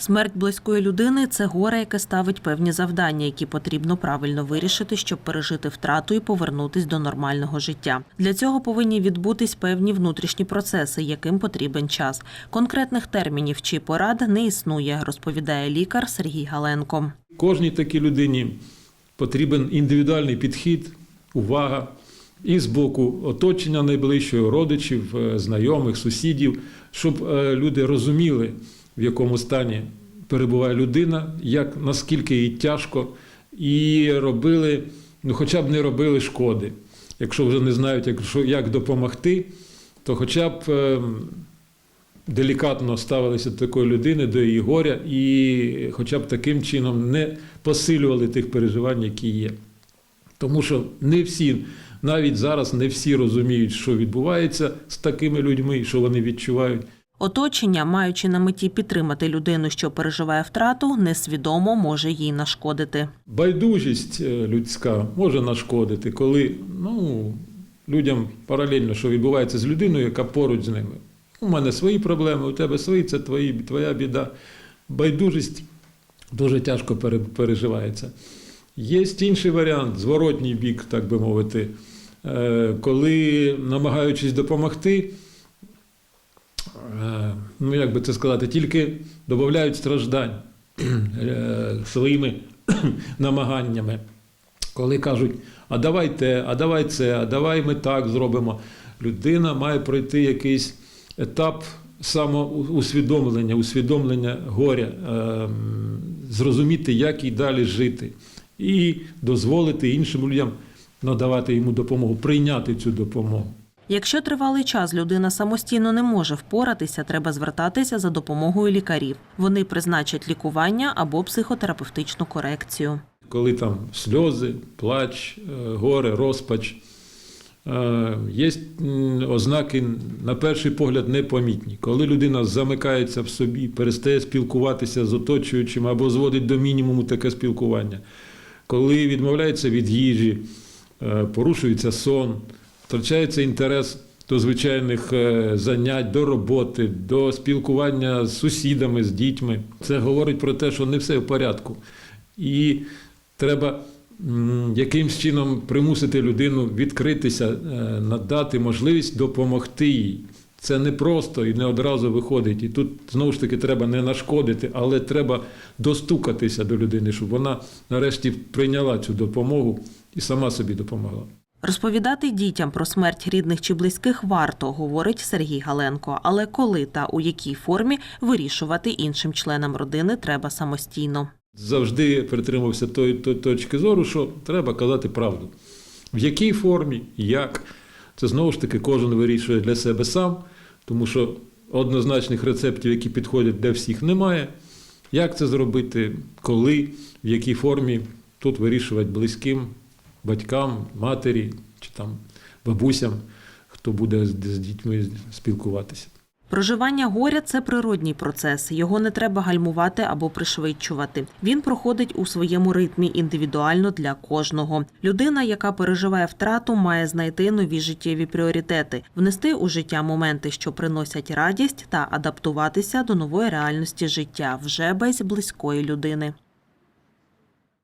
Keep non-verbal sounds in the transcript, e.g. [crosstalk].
Смерть близької людини це горе, яке ставить певні завдання, які потрібно правильно вирішити, щоб пережити втрату і повернутись до нормального життя. Для цього повинні відбутись певні внутрішні процеси, яким потрібен час. Конкретних термінів чи порад не існує, розповідає лікар Сергій Галенко. Кожній такій людині потрібен індивідуальний підхід, увага і з боку оточення найближчого, родичів, е, знайомих, сусідів, щоб е, люди розуміли, в якому стані перебуває людина, як наскільки їй тяжко, і робили, ну хоча б не робили шкоди. Якщо вже не знають, як, що- як допомогти, то хоча б е, делікатно ставилися до такої людини, до її горя, і хоча б таким чином не посилювали тих переживань, які є. Тому що не всі, навіть зараз не всі розуміють, що відбувається з такими людьми, що вони відчувають. Оточення, маючи на меті підтримати людину, що переживає втрату, несвідомо може їй нашкодити. Байдужість е, людська може нашкодити, коли ну, людям паралельно, що відбувається з людиною, яка поруч з ними. У мене свої проблеми, у тебе свої, це твої, твоя біда. Байдужість дуже тяжко переживається. Є інший варіант, зворотній бік, так би мовити, Е, коли, намагаючись допомогти, ну як би це сказати, тільки додають страждань е, своїми [clears throat] намаганнями. Коли кажуть, а давай те, а давай це, а давай ми так зробимо. Людина має пройти якийсь етап самоусвідомлення, усвідомлення горя, е, зрозуміти, як їй далі жити, і дозволити іншим людям надавати йому допомогу, прийняти цю допомогу. Якщо тривалий час людина самостійно не може впоратися, треба звертатися за допомогою лікарів. Вони призначать лікування або психотерапевтичну корекцію. коли там сльози, плач, е, горе, розпач. Е, Є ознаки, на перший погляд, непомітні. Коли людина замикається в собі, перестає спілкуватися з оточуючим або зводить до мінімуму таке спілкування, коли відмовляється від їжі, е, порушується сон, втрачається інтерес до звичайних е, занять, до роботи, до спілкування з сусідами, з дітьми. Це говорить про те, що не все в порядку. І треба якимсь чином примусити людину відкритися, е, надати можливість допомогти їй. Це не просто і не одразу виходить. І тут знову ж таки треба не нашкодити, але треба достукатися до людини, щоб вона нарешті прийняла цю допомогу і сама собі допомогла. Розповідати дітям про смерть рідних чи близьких варто, говорить Сергій Галенко. Але коли та у якій формі вирішувати іншим членам родини треба самостійно. Завжди притримався тої, точки зору, що треба казати правду. В якій формі, як, це знову ж таки кожен вирішує для себе сам, тому що однозначних рецептів, які підходять для всіх, немає. Як це зробити, коли, в якій формі, тут вирішувати близьким, батькам, матері чи там бабусям, хто буде з, дітьми спілкуватися. Проживання горя це природній процес. Його не треба гальмувати або пришвидшувати. Він проходить у своєму ритмі індивідуально для кожного. Людина, яка переживає втрату, має знайти нові життєві пріоритети, внести у життя моменти, що приносять радість, та адаптуватися до нової реальності життя вже без близької людини.